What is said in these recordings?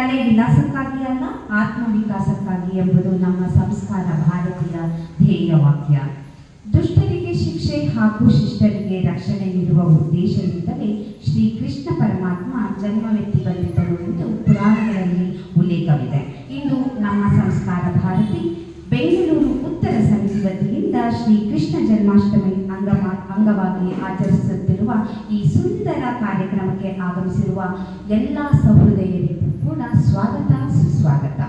ಕಲೆ ವಿಲಾಸಕ್ಕಾಗಿ ಅಲ್ಲ ಆತ್ಮವಿಕಾಸಕ್ಕಾಗಿ ಎಂಬುದು ನಮ್ಮ ಸಂಸ್ಕಾರ, ಭಾರತೀಯ ಧ್ಯೇಯ ವಾಕ್ಯ ದುಷ್ಟರಿಗೆ ಶಿಕ್ಷೆ ಹಾಗೂ ಶಿಷ್ಟರಿಗೆ ರಕ್ಷಣೆ ನೀಡುವ ಉದ್ದೇಶದಿಂದಲೇ ಶ್ರೀ ಕೃಷ್ಣ ಪರಮಾತ್ಮ ಜನ್ಮವೆತ್ತಿ ಬಂದಿದ್ದರು ಎಂದು ಪುರಾಣಗಳಲ್ಲಿ ಉಲ್ಲೇಖವಿದೆ. ಇಂದು ನಮ್ಮ ಸಂಸ್ಕಾರ ಭಾರತಿ, ಬೆಂಗಳೂರು ಉತ್ತರ ಸಮಿತಿ ವತಿಯಿಂದ ಶ್ರೀ ಕೃಷ್ಣ ಜನ್ಮಾಷ್ಟಮಿ ಅಂಗವಾ ಅಂಗವಾಗಿ ಆಚರಿಸುತ್ತಿರುವ ಈ ಸುಂದರ ಕಾರ್ಯಕ್ರಮಕ್ಕೆ ಆಗಮಿಸಿರುವ ಎಲ್ಲ ಸಹೃದಯರಿಗೂ ಕೂಡ ಸ್ವಾಗತ, ಸುಸ್ವಾಗತ.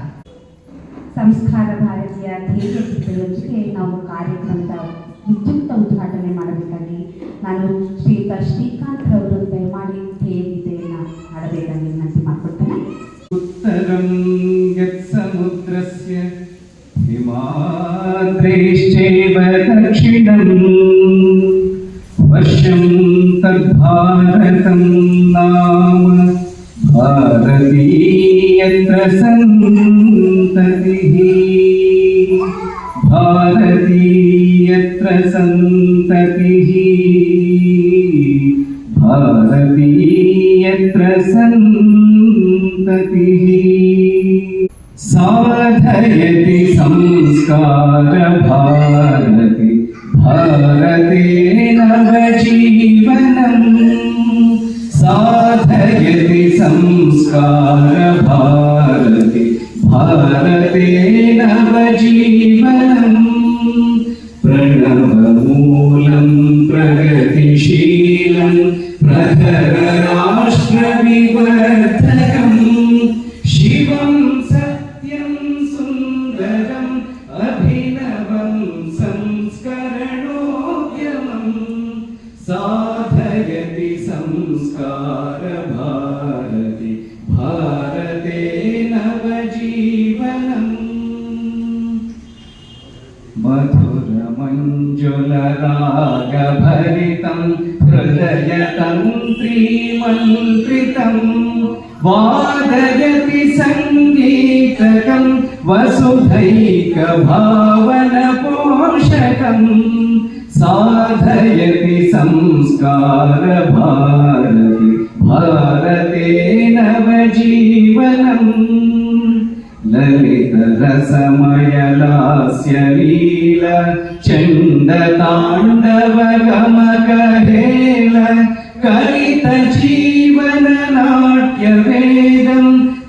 ಸಂಸ್ಕಾರ ಭಾರತೀಯ ಧ್ಯೇಯ ಚಿತ್ರದೊಂದಿಗೆ ನಾವು ಕಾರ್ಯಕ್ರಮದ ವಿದ್ಯುಕ್ತ ಉದ್ಘಾಟನೆ ಮಾಡಬೇಕಾಗಿ ನಾನು ಶ್ರೀಯುತ ಶ್ರೀಕಾಂತ್ ರವರು ದಯಮಾಡಿ ಧೈರ್ಯತೆಯನ್ನು ಮಾಡಬೇಕಾಗಿ ವಿನಂತಿ ಮಾಡ್ಕೊಳ್ತೇನೆ. ಉತ್ತರಂ ಯತ್ ವರ್ಷಂ ತದ್ಭಾರತಂ ಭಾರತೀ भारतीयत्र सन्ततिः भारतीयत्र सन्ततिः भारतीयत्र सन्ततिः साधयति संस्कारभारति भारते नवजीवनम् साधयति संस्कारभारति भारते नवजीवनम् प्रणवमूलं प्रगतिशीलं प्रखरराष्ट्रविवर्धकम् शिवं सत्यं सुन्दरम् अभिनवं वसुधैकभावनपोषकम् साधयति संस्कारभारति भारते नवजीवनम् ललितरसमयलास्यलील चण्डताण्डवगमकहेल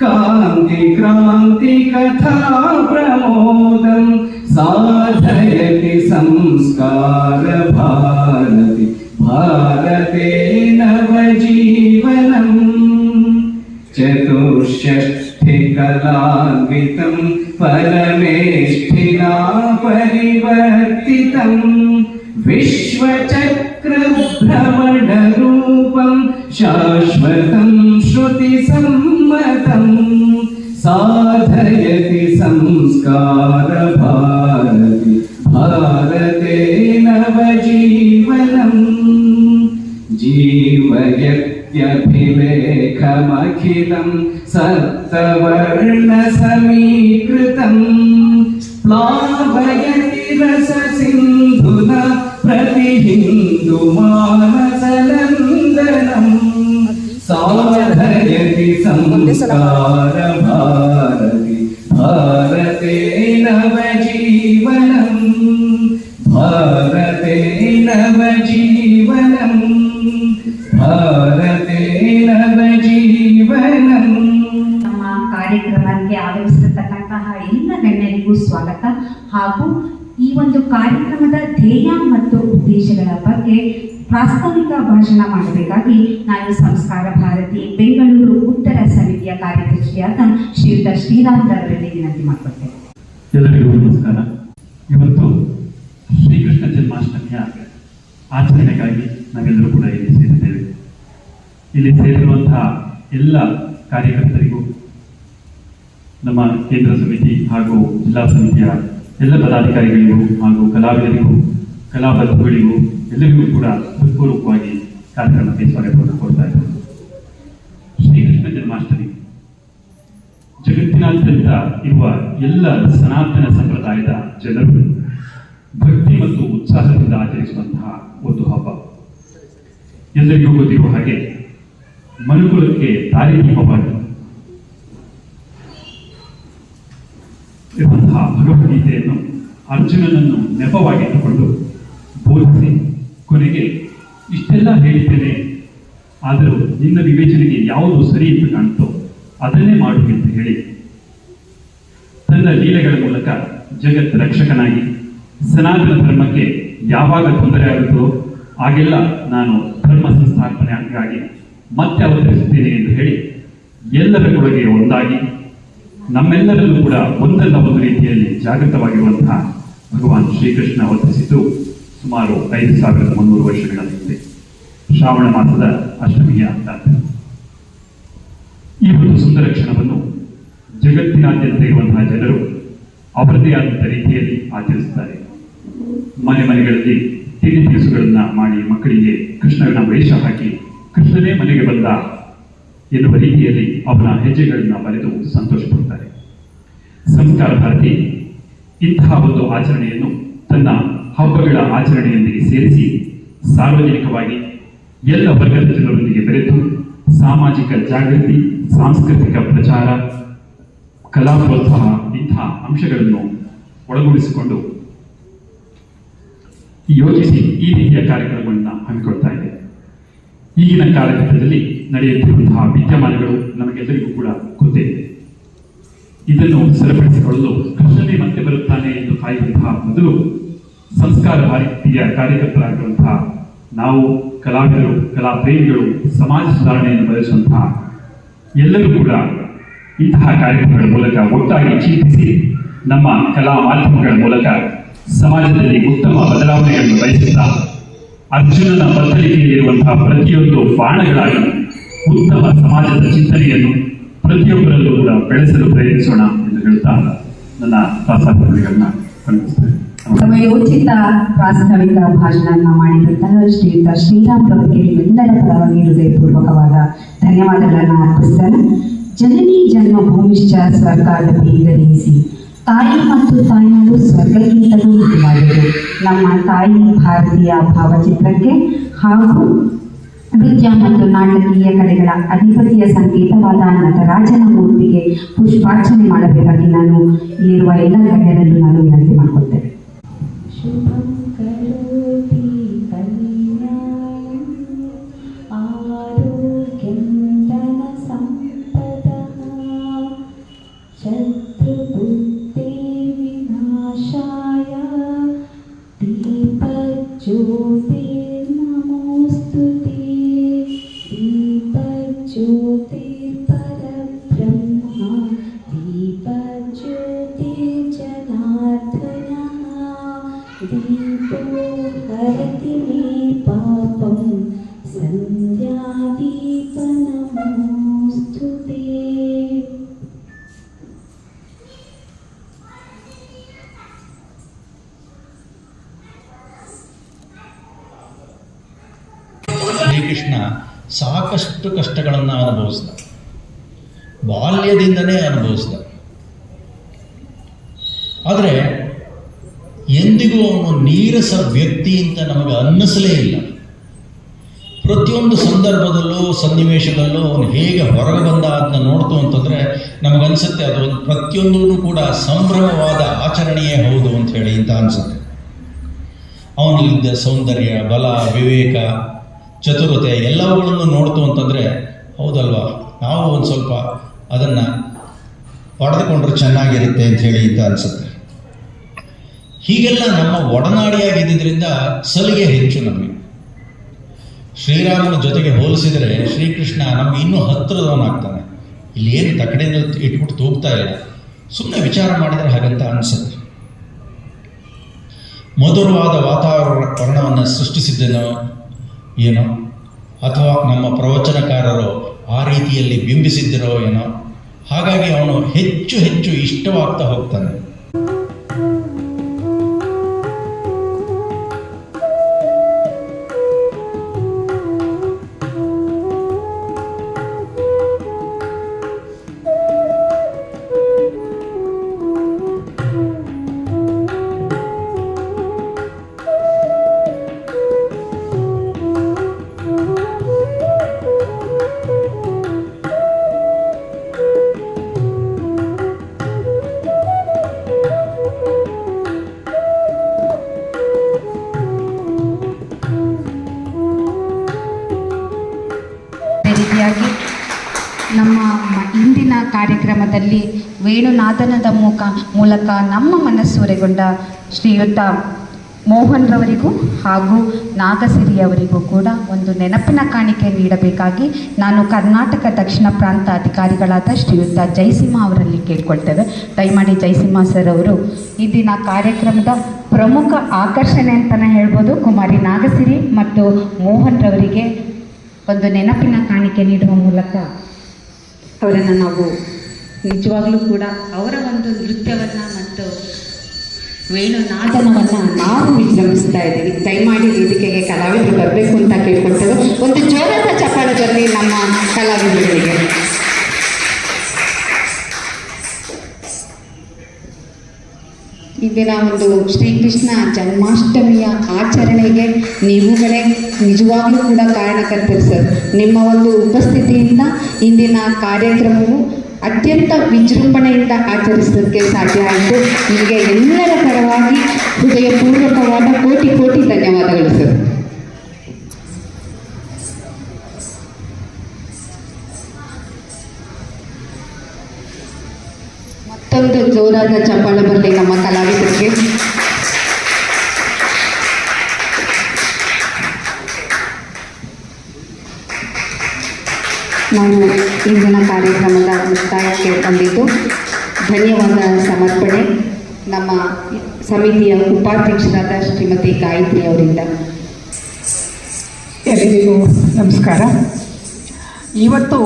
कांति क्रांति कथा प्रमोदं साधयति संस्कार भारति भारते नवजीवनम् चतुष्षष्ठिकलान्वितं परमेष्ठिना परिवर्तितं। विश्वचक्र साधयति संस्कारभारति भारते। नवजीवनम्। जीवयत्यभिलेखमखिलं सप्तवर्णसमीकृतं। प्लावयति रससिन्धुना प्रतिहिन्दुमानसनन्दनम् साधयति संस्कारभारति ಪ್ರಾಸ್ತಾವಿಕ ಭಾಷಣ ಮಾಡಬೇಕಾಗಿ ನಾನು ಸಂಸ್ಕಾರ ಭಾರತಿ, ಬೆಂಗಳೂರು ಉತ್ತರ ಸಮಿತಿಯ ಕಾರ್ಯದರ್ಶಿಯಾದ ಶ್ರೀಯುತ ಶ್ರೀರಾಮ್ ಅವರಲ್ಲಿ ವಿನಂತಿ ಮಾಡಿಕೊಡ್ತೇನೆ ಎಲ್ಲರಿಗೂ ನಮಸ್ಕಾರ. ಇವತ್ತು ಶ್ರೀಕೃಷ್ಣ ಜನ್ಮಾಷ್ಟಮಿಯ ಆಚರಣೆಗಾಗಿ ನಾವೆಲ್ಲರೂ ಕೂಡ ಇಲ್ಲಿ ಸೇರಿದ್ದೇವೆ ಇಲ್ಲಿ ಸೇರಿರುವಂತಹ ಎಲ್ಲ ಕಾರ್ಯಕರ್ತರಿಗೂ, ನಮ್ಮ ಕೇಂದ್ರ ಸಮಿತಿ ಹಾಗೂ ಜಿಲ್ಲಾ ಸಮಿತಿಯ ಎಲ್ಲ ಪದಾಧಿಕಾರಿಗಳಿಗೂ ಹಾಗೂ ಕಲಾವಿದರಿಗೂ ಕಲಾ ಬಂಧುಗಳಿಗೂ ಎಲ್ಲರಿಗೂ ಕೂಡ ಹೃತ್ಪೂರ್ವಕವಾಗಿ ಕಾರ್ಯಕ್ರಮಕ್ಕೆ ಸ್ವಾಗತವನ್ನು ಕೊಡ್ತಾ ಇದ್ದೇವೆ ಶ್ರೀಕೃಷ್ಣ ಜನ್ಮಾಷ್ಟಮಿ. ಜಗತ್ತಿನಾದ್ಯಂತ ಇರುವ ಎಲ್ಲ ಸನಾತನ ಸಂಪ್ರದಾಯದ ಜನರು ಭಕ್ತಿ ಮತ್ತು ಉತ್ಸಾಹದಿಂದ ಆಚರಿಸುವಂತಹ ಒಂದು ಹಬ್ಬ. ಎಲ್ಲರಿಗೂ ಗೊತ್ತಿರುವ ಹಾಗೆ ಮನುಕುಲಕ್ಕೆ ದಾರಿದೀಪವಾಗಿ ಭಗವದ್ಗೀತೆಯನ್ನು ಅರ್ಜುನನನ್ನು ನೆಪವಾಗಿಟ್ಟುಕೊಂಡು ಬೋಧಿಸಿ ಕೊನೆಗೆ ಇಷ್ಟೆಲ್ಲ ಹೇಳ್ತೇನೆ. ಆದರೂ ನಿನ್ನ ವಿವೇಚನೆಗೆ ಯಾವುದು ಸರಿ ಅಂತ ಕಾಣ್ತೋ ಅದನ್ನೇ ಮಾಡು ಅಂತ ಹೇಳಿ. ತನ್ನ ಲೀಲೆಗಳ ಮೂಲಕ ಜಗತ್ ರಕ್ಷಕನಾಗಿ ಸನಾತನ ಧರ್ಮಕ್ಕೆ ಯಾವಾಗ ತೊಂದರೆ ಆಗುತ್ತೋ ಆಗೆಲ್ಲ ನಾನು ಧರ್ಮ ಸಂಸ್ಥಾಪನೆಗಾಗಿ ಮತ್ತೆ ಅವತರಿಸುತ್ತೇನೆ ಎಂದು ಹೇಳಿ ಎಲ್ಲರ ಕೊಡುಗೆ ಒಂದಾಗಿ ನಮ್ಮೆಲ್ಲರಲ್ಲೂ ಕೂಡ ಒಂದಲ್ಲ ಒಂದು ರೀತಿಯಲ್ಲಿ ಜಾಗೃತವಾಗಿರುವಂತಹ ಭಗವಾನ್ ಶ್ರೀಕೃಷ್ಣ ಅವತರಿಸಿದ್ದು ಸುಮಾರು ಐದು ಸಾವಿರದ ಮುನ್ನೂರು ವರ್ಷಗಳ ಹಿಂದೆ ಶ್ರಾವಣ ಮಾಸದ ಅಷ್ಟಮಿಯ ಅಂತ ಈ ಒಂದು ಸುಂದರ ಕ್ಷಣವನ್ನು ಜಗತ್ತಿನಾದ್ಯಂತ ಇರುವಂತಹ ಜನರು ಅವರದೇ ಆದಂಥ ರೀತಿಯಲ್ಲಿ ಆಚರಿಸುತ್ತಾರೆ. ಮನೆ ಮನೆಗಳಲ್ಲಿ ತಿಂಡಿ ತಿನಿಸುಗಳನ್ನ ಮಾಡಿ ಮಕ್ಕಳಿಗೆ ಕೃಷ್ಣನ ವೇಷ ಹಾಕಿ ಕೃಷ್ಣನೇ ಮನೆಗೆ ಬಂದ ಎನ್ನುವ ರೀತಿಯಲ್ಲಿ ಅವನ ಹೆಜ್ಜೆಗಳನ್ನ ಬರೆದು ಸಂತೋಷ ಪಡುತ್ತಾರೆ ಸಂಸ್ಕಾರ ಭಾರತಿ ಇಂತಹ ಒಂದು ಆಚರಣೆಯನ್ನು ತನ್ನ ಹಬ್ಬಗಳ ಆಚರಣೆಯೊಂದಿಗೆ ಸೇರಿಸಿ ಸಾರ್ವಜನಿಕವಾಗಿ ಎಲ್ಲ ವರ್ಗದ ಜನರೊಂದಿಗೆ ಬೆರೆತು ಸಾಮಾಜಿಕ ಜಾಗೃತಿ, ಸಾಂಸ್ಕೃತಿಕ ಪ್ರಚಾರ ಕಲಾ ಪ್ರೋತ್ಸಾಹ ಇಂತಹ ಅಂಶಗಳನ್ನು ಒಳಗೂಡಿಸಿಕೊಂಡು ಯೋಜಿಸಿ ಈ ರೀತಿಯ ಕಾರ್ಯಕ್ರಮಗಳನ್ನು ಹಮ್ಮಿಕೊಳ್ತಾ ಇದೆ. ಈಗಿನ ಕಾಲಘಟ್ಟದಲ್ಲಿ ನಡೆಯುತ್ತಿರುವಂತಹ ವಿದ್ಯಮಾನಗಳು ನಮಗೆಲ್ಲರಿಗೂ ಕೂಡ ಗೊತ್ತೇ. ಇದೆ ಇದನ್ನು ಸರಿಪಡಿಸಿಕೊಳ್ಳಲು ಕೃಷ್ಣನೇ ಮತ್ತೆ ಬರುತ್ತಾನೆ ಎಂದು ಕಾಯುವಂತಹ ಮೊದಲು ಸಂಸ್ಕಾರ ಭಾರತೀಯ ಕಾರ್ಯಕರ್ತರಾಗಿರುವಂತಹ ನಾವು ಕಲಾವಿದರು ಕಲಾ ಪ್ರೇಮಿಗಳು ಸಮಾಜ ಸುಧಾರಣೆಯನ್ನು ಬಯಸುವಂತಹ ಎಲ್ಲರೂ ಕೂಡ ಇಂತಹ ಕಾರ್ಯಕ್ರಮಗಳ ಮೂಲಕ ಒಟ್ಟಾಗಿ ಚಿಂತಿಸಿ ನಮ್ಮ ಕಲಾ ಮಾಧ್ಯಮಗಳ ಮೂಲಕ ಸಮಾಜದಲ್ಲಿ ಉತ್ತಮ ಬದಲಾವಣೆಗಳನ್ನು ಬಯಸುತ್ತಾ ಅರ್ಜುನನ ಪತ್ರಿಕೆಯಲ್ಲಿರುವಂತಹ ಪ್ರತಿಯೊಂದು ಬಾಣಗಳಾಗಿ ಉತ್ತಮ ಸಮಾಜದ ಚಿಂತನೆಯನ್ನು ಪ್ರತಿಯೊಬ್ಬರಲ್ಲೂ ಕೂಡ ಬೆಳೆಸಲು ಪ್ರಯತ್ನಿಸೋಣ ಎಂದು ಹೇಳುತ್ತಾ ನನ್ನ ಪ್ರಾಸಾದಗಳನ್ನ ಕೊನೆಗೊಳಿಸ್ತೇನೆ ಸಮಯೋಚಿತ ಪ್ರಾಸ್ತಾವಿಕ ಭಾಷಣ ಮಾಡಿದಂತಹ ಶ್ರೀಯುತ ಶ್ರೀರಾಮ್ ಪ್ರಭುಗೆ ನಿಮ್ಮೆಲ್ಲರ ಪರವಾಗಿ ಹೃದಯಪೂರ್ವಕವಾದ ಧನ್ಯವಾದಗಳನ್ನು ಅರ್ಪಿಸ್ತೇನೆ. ಜನನಿ ಜನ್ಮ ಭೂಮಿಶ್ಚ ಸ್ವರ್ಗದ ಬೀಗರಿಸಿ ತಾಯಿ ಮತ್ತು ತಾಯಿಯರು ಸ್ವರ್ಗಕ್ಕಿಂತಲೂ ಮುಖ್ಯವಾಗಿದೆ ನಮ್ಮ ತಾಯಿ ಭಾರತೀಯ ಭಾವಚಿತ್ರಕ್ಕೆ ಹಾಗೂ ನೃತ್ಯ ಮತ್ತು ನಾಟಕೀಯ ಕಲೆಗಳ ಅಧಿಪತಿಯ ಸಂಕೇತವಾದ ನಟರಾಜನ ಮೂರ್ತಿಗೆ ಪುಷ್ಪಾರ್ಚನೆ ಮಾಡಬೇಕಾಗಿ ನಾನು ಇಲ್ಲಿರುವ ಎಲ್ಲ ಗಣ್ಯರನ್ನು ನಾನು ವಿನಂತಿ ಮಾಡಿಕೊಳ್ತೇನೆ. Shubham Karo ಸಾಕಷ್ಟು ಕಷ್ಟಗಳನ್ನು ಅನುಭವಿಸಿದ. ಬಾಲ್ಯದಿಂದನೇ ಅನುಭವಿಸಿದ. ಆದರೆ ಎಂದಿಗೂ ಅವನು ನೀರಸ ವ್ಯಕ್ತಿ ಅಂತ ನಮಗೆ ಅನ್ನಿಸಲೇ ಇಲ್ಲ. ಪ್ರತಿಯೊಂದು ಸಂದರ್ಭದಲ್ಲೂ, ಸನ್ನಿವೇಶದಲ್ಲೂ ಅವನು ಹೇಗೆ ಹೊರಗೆ ಬಂದ ಅದನ್ನ ನೋಡ್ತು ಅಂತಂದರೆ ನಮಗನ್ಸುತ್ತೆ ಅದು ಒಂದು ಪ್ರತಿಯೊಂದೂ ಕೂಡ ಸಂಭ್ರಮವಾದ ಆಚರಣೆಯೇ ಹೌದು ಅಂತ ಹೇಳಿ ಅಂತ ಅನಿಸುತ್ತೆ. ಅವನಲ್ಲಿದ್ದ ಸೌಂದರ್ಯ, ಬಲ, ವಿವೇಕ ಚತುರತೆ ಎಲ್ಲವುಗಳನ್ನು ನೋಡ್ತು ಅಂತಂದರೆ, ಹೌದಲ್ವಾ? ನಾವು ಒಂದು ಸ್ವಲ್ಪ ಅದನ್ನು ಪಡೆದುಕೊಂಡ್ರೆ ಚೆನ್ನಾಗಿರುತ್ತೆ ಅಂತ ಹೇಳಿ ಅಂತ ಅನಿಸುತ್ತೆ. ಹೀಗೆಲ್ಲ ನಮ್ಮ ಒಡನಾಡಿಯಾಗಿದ್ದರಿಂದ ಸಲಿಗೆ ಹೆಚ್ಚು ನಮಗೆ. ಶ್ರೀರಾಮನ ಜೊತೆಗೆ ಹೋಲಿಸಿದರೆ ಶ್ರೀಕೃಷ್ಣ ನಮ್ಗೆ ಇನ್ನೂ ಹತ್ತಿರದವನಾಗ್ತಾನೆ ಇಲ್ಲಿ ಏನು ತಕಡೆಯಿಂದ ಇಟ್ಬಿಟ್ಟು ತೂಗ್ತಾ ಇಲ್ಲ. ಸುಮ್ಮನೆ ವಿಚಾರ ಮಾಡಿದರೆ ಹಾಗಂತ ಅನಿಸುತ್ತೆ. ಮಧುರವಾದ ವಾತಾವರಣವನ್ನು ಸೃಷ್ಟಿಸಿದ್ದೇನೋ ಏನೋ? ಅಥವಾ ನಮ್ಮ ಪ್ರವಚನಕಾರರು ಆ ರೀತಿಯಲ್ಲಿ ಬಿಂಬಿಸಿದ್ದರೋ ಏನೋ? ಹಾಗಾಗಿ ಅವನು ಹೆಚ್ಚು ಹೆಚ್ಚು ಇಷ್ಟವಾಗ್ತಾ ಹೋಗ್ತಾನೆ. ಕಾರ್ಯಕ್ರಮದಲ್ಲಿ ವೇಣುನಾಥನದ ಮೂಕ ಮೂಲಕ ನಮ್ಮ ಮನಸ್ಸೂರೆಗೊಂಡ ಶ್ರೀಯುತ ಮೋಹನ್ ರವರಿಗೂ ಹಾಗೂ ನಾಗಸಿರಿಯವರಿಗೂ ಕೂಡ ಒಂದು ನೆನಪಿನ ಕಾಣಿಕೆ ನೀಡಬೇಕಾಗಿ ನಾನು ಕರ್ನಾಟಕ ದಕ್ಷಿಣ ಪ್ರಾಂತ ಅಧಿಕಾರಿಗಳಾದ ಶ್ರೀಯುತ ಜಯಸಿಂಹ ಅವರಲ್ಲಿ ಕೇಳ್ಕೊಳ್ತೇವೆ. ದಯಮಾಡಿ ಜಯಸಿಂಹ ಸರ್ ಅವರು ಈ ದಿನ ಕಾರ್ಯಕ್ರಮದ ಪ್ರಮುಖ ಆಕರ್ಷಣೆ ಅಂತಲೇ ಹೇಳ್ಬೋದು. ಕುಮಾರಿ ನಾಗಸಿರಿ ಮತ್ತು ಮೋಹನ್ ರವರಿಗೆ ಒಂದು ನೆನಪಿನ ಕಾಣಿಕೆ ನೀಡುವ ಮೂಲಕ ಅವರನ್ನು ನಾವು ನಿಜವಾಗ್ಲೂ ಕೂಡ ಅವರ ಒಂದು ನೃತ್ಯವನ್ನು ಮತ್ತು ವೇಣುನಾದನವನ್ನು ನಾವು ವಿಜೃಂಭಿಸ್ತಾ ಇದ್ದೀವಿ. ದಯಮಾಡಿ ವೇದಿಕೆಗೆ ಕಲಾವಿದರು ಬರಬೇಕು ಅಂತ ಕೇಳ್ಕೊಳ್ತೇವೆ. ಒಂದು ಜೋರಾದ ಬರಲಿ ನಮ್ಮ ಕಲಾವಿದರಿಗೆ ಇಂದಿನ ದಿನ ಒಂದು ಶ್ರೀಕೃಷ್ಣ ಜನ್ಮಾಷ್ಟಮಿಯ ಆಚರಣೆಗೆ ನೀವುಗಳೇ ನಿಜವಾಗ್ಲೂ ಕೂಡ ಕಾರಣಕರ್ತರು ಸರ್. ನಿಮ್ಮ ಒಂದು ಉಪಸ್ಥಿತಿಯಿಂದ ಇಂದಿನ ಕಾರ್ಯಕ್ರಮವು ಅತ್ಯಂತ ವಿಜೃಂಭಣೆಯಿಂದ ಆಚರಿಸೋದಕ್ಕೆ ಸಾಧ್ಯ ಆಯಿತು ನಿಮಗೆ ಎಲ್ಲರ ಪರವಾಗಿ ಹೃದಯಪೂರ್ವಕವಾದ ಕೋಟಿ ಕೋಟಿ ಧನ್ಯವಾದಗಳು ಸರ್ ಮತ್ತೊಂದು ಜೋರಾದ ಚಪ್ಪಾಳ ಬರಲಿ ನಮ್ಮ ಕಲಾವಿದರಿಗೆ. ನಾವು ಇಂದಿನ ಕಾರ್ಯಕ್ರಮದ ಮುಕ್ತಾಯಕ್ಕೆ ಬಂದಿದ್ದು, ಧನ್ಯವಾದ ಸಮರ್ಪಣೆ. ನಮ್ಮ ಸಮಿತಿಯ ಉಪಾಧ್ಯಕ್ಷರಾದ ಶ್ರೀಮತಿ ಗಾಯತ್ರಿ ಅವರಿಂದ. ಎಲ್ಲರಿಗೂ ನಮಸ್ಕಾರ. ಇವತ್ತು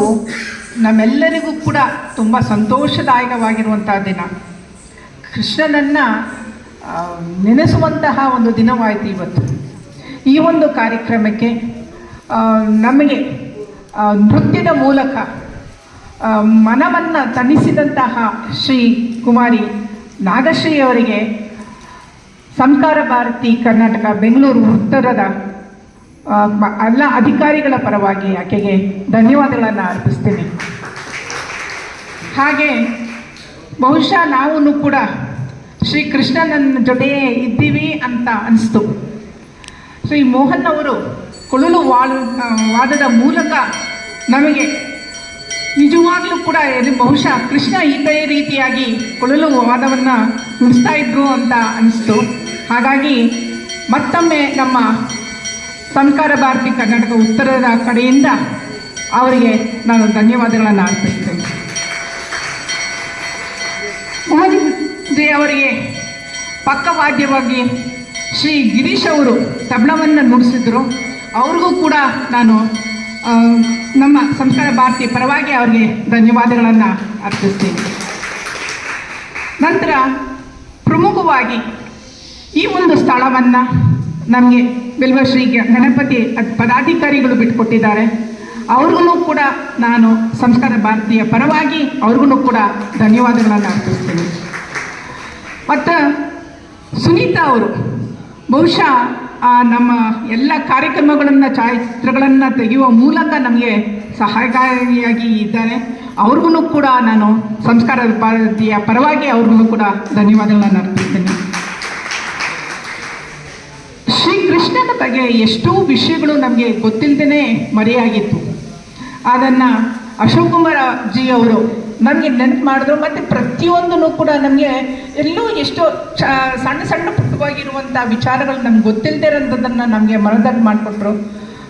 ನಮ್ಮೆಲ್ಲರಿಗೂ ಕೂಡ ತುಂಬ ಸಂತೋಷದಾಯಕವಾಗಿರುವಂಥ ದಿನ. ಕೃಷ್ಣನನ್ನು ನೆನೆಸುವಂತಹ ಒಂದು ದಿನವಾಯಿತು ಇವತ್ತು. ಈ ಒಂದು ಕಾರ್ಯಕ್ರಮಕ್ಕೆ ನಮಗೆ ನೃತ್ಯದ ಮೂಲಕ ಮನವನ್ನು ತಣಿಸಿದಂತಹ ಶ್ರೀ ಕುಮಾರಿ ನಾಗಶ್ರೀ ಅವರಿಗೆ ಸಂಸ್ಕಾರ ಭಾರತಿ ಕರ್ನಾಟಕ ಬೆಂಗಳೂರು ಉತ್ತರದ ಎಲ್ಲ ಅಧಿಕಾರಿಗಳ ಪರವಾಗಿ ಆಕೆಗೆ ಧನ್ಯವಾದಗಳನ್ನು ಅರ್ಪಿಸ್ತೀನಿ. ಹಾಗೆ ಬಹುಶಃ ನಾವು ಕೂಡ ಶ್ರೀ ಕೃಷ್ಣನ ಜೊತೆಯೇ ಇದ್ದೀವಿ ಅಂತ ಅನಿಸ್ತು. ಶ್ರೀ ಮೋಹನ್ ಅವರು ಕೊಳಲು ವಾದ ವಾದದ ಮೂಲಕ ನಮಗೆ ನಿಜವಾಗಲೂ ಕೂಡ ಇದು ಬಹುಶಃ ಕೃಷ್ಣ ಇದೇ ರೀತಿಯಾಗಿ ಕೊಳಲು ವಾದವನ್ನು ನುಡಿಸ್ತಾ ಇದ್ರು ಅಂತ ಅನಿಸ್ತು. ಹಾಗಾಗಿ ಮತ್ತೊಮ್ಮೆ ನಮ್ಮ ಸಂಸ್ಕಾರ ಭಾರತಿ ಕರ್ನಾಟಕ ಉತ್ತರದ ಕಡೆಯಿಂದ ಅವರಿಗೆ ನಾನು ಧನ್ಯವಾದಗಳನ್ನು ಅರ್ಪಿಸ್ತೇನೆ. ಮೋಹನ್ ಜಿ ಅವರಿಗೆ ಪಕ್ಕವಾದ್ಯವಾಗಿ ಶ್ರೀ ಗಿರೀಶ್ ಅವರು ತಬಲವನ್ನು ನುಡಿಸಿದ್ರು. ಅವ್ರಿಗೂ ಕೂಡ ನಾನು ನಮ್ಮ ಸಂಸ್ಕಾರ ಭಾರತಿ ಪರವಾಗಿ ಅವ್ರಿಗೆ ಧನ್ಯವಾದಗಳನ್ನು ಅರ್ಪಿಸ್ತೀನಿ. ನಂತರ ಪ್ರಮುಖವಾಗಿ ಈ ಒಂದು ಸ್ಥಳವನ್ನು ನಮಗೆ ಬಿಲ್ವಶ್ರೀ ಗಣಪತಿ ಪದಾಧಿಕಾರಿಗಳು ಬಿಟ್ಟುಕೊಟ್ಟಿದ್ದಾರೆ. ಅವ್ರಿಗೂ ಕೂಡ ನಾನು ಸಂಸ್ಕಾರ ಭಾರತೀಯ ಪರವಾಗಿ ಅವ್ರಿಗೂ ಕೂಡ ಧನ್ಯವಾದಗಳನ್ನು ಅರ್ಪಿಸ್ತೀನಿ. ಮತ್ತು ಸುನೀತಾ ಅವರು ಬಹುಶಃ ನಮ್ಮ ಎಲ್ಲ ಕಾರ್ಯಕ್ರಮಗಳನ್ನು, ಛಾಯಾಚಿತ್ರಗಳನ್ನು ತೆಗೆಯುವ ಮೂಲಕ ನಮಗೆ ಸಹಾಯಕಾರಿಯಾಗಿ ಇದ್ದಾರೆ. ಅವ್ರಿಗೂ ಕೂಡ ನಾನು ಸಂಸ್ಕಾರ ಭಾರತೀಯ ಪರವಾಗಿ ಅವ್ರಿಗೂ ಕೂಡ ಧನ್ಯವಾದಗಳನ್ನು ಅರ್ಪಿಸ್ತೀನಿ. ಶ್ರೀಕೃಷ್ಣನ ಬಗ್ಗೆ ಎಷ್ಟೋ ವಿಷಯಗಳು ನಮಗೆ ಗೊತ್ತಿಲ್ಲದೇ ಮರೆಯಾಗಿತ್ತು. ಅದನ್ನು ಅಶೋಕ್ ಕುಮಾರ್ ಜಿ ಅವರು ನಮಗೆ ನೆನಪು ಮಾಡಿದ್ರು. ಮತ್ತು ಪ್ರತಿಯೊಂದನ್ನು ಕೂಡ ನಮಗೆ ಎಲ್ಲೋ ಎಷ್ಟೋ ಚ ಸಣ್ಣ ಸಣ್ಣ ಪುಟ್ಟವಾಗಿರುವಂಥ ವಿಚಾರಗಳು ನಮ್ಗೆ ಗೊತ್ತಿಲ್ಲದೆ ಇರೋಂಥದ್ದನ್ನು ನಮಗೆ ಮನದಟ್ಟು ಮಾಡಿಕೊಟ್ರು.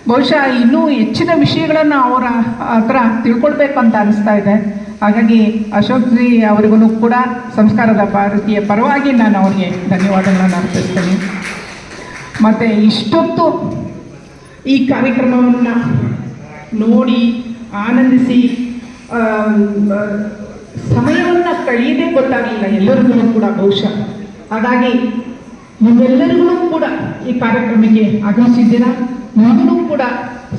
ಬಹುಶಃ ಇನ್ನೂ ಹೆಚ್ಚಿನ ವಿಷಯಗಳನ್ನು ಅವರ ಹತ್ರ ತಿಳ್ಕೊಳ್ಬೇಕು ಅಂತ ಅನಿಸ್ತಾ ಇದೆ. ಹಾಗಾಗಿ ಅಶೋಕ್ ಜಿ ಅವರಿಗೂ ಕೂಡ ಸಂಸ್ಕಾರದ ಭಾರತೀಯ ಪರವಾಗಿ ನಾನು ಅವರಿಗೆ ಧನ್ಯವಾದಗಳನ್ನು ಅರ್ಪಿಸ್ತೀನಿ. ಮತ್ತು ಇಷ್ಟೊತ್ತು ಈ ಕಾರ್ಯಕ್ರಮವನ್ನು ನೋಡಿ ಆನಂದಿಸಿ ಸಮಯವನ್ನು ಕಳೆಯದೆ ಗೊತ್ತಾಗಲಿಲ್ಲ ಎಲ್ಲರಿಗೂ ಕೂಡ ಬಹುಶಃ. ಹಾಗಾಗಿ ನೀವೆಲ್ಲರಿಗೂ ಕೂಡ ಈ ಕಾರ್ಯಕ್ರಮಕ್ಕೆ ಆಗಮಿಸಿದ್ದೀರಾ? ನಿಮಗೂ ಕೂಡ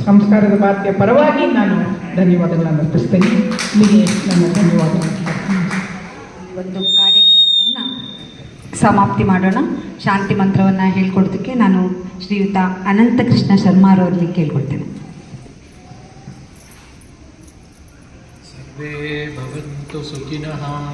ಸಂಸ್ಕಾರದ ಭಾರತೀಯ ಪರವಾಗಿ ನಾನು ಧನ್ಯವಾದಗಳನ್ನು ಅರ್ಪಿಸ್ತೇನೆ. ನಿಮಗೆ ನನ್ನ ಧನ್ಯವಾದಗಳು. ಒಂದು ಕಾರ್ಯಕ್ರಮವನ್ನು ಸಮಾಪ್ತಿ ಮಾಡೋಣ. ಶಾಂತಿ ಮಂತ್ರವನ್ನು ಹೇಳ್ಕೊಡೋದಕ್ಕೆ ನಾನು ಶ್ರೀಯುತ ಅನಂತಕೃಷ್ಣ ಶರ್ಮಾರವರಲ್ಲಿ ಕೇಳ್ಕೊಳ್ತೇನೆ. सर्वे भवन्तु सुखिनः।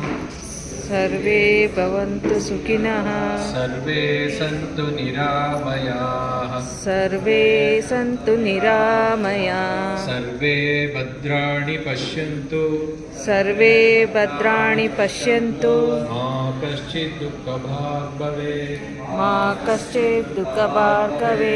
सर्वे भवन्तु सुखिनः। सर्वे सन्तु निरामयाः। सर्वे सन्तु निरामया। सर्वे भद्राणि पश्यन्तु। सर्वे भद्राणि पश्यन्तु। मा कश्चित् दुःखभाग् भवेत्। मा कश्चित् दुःखभाग् भवेत्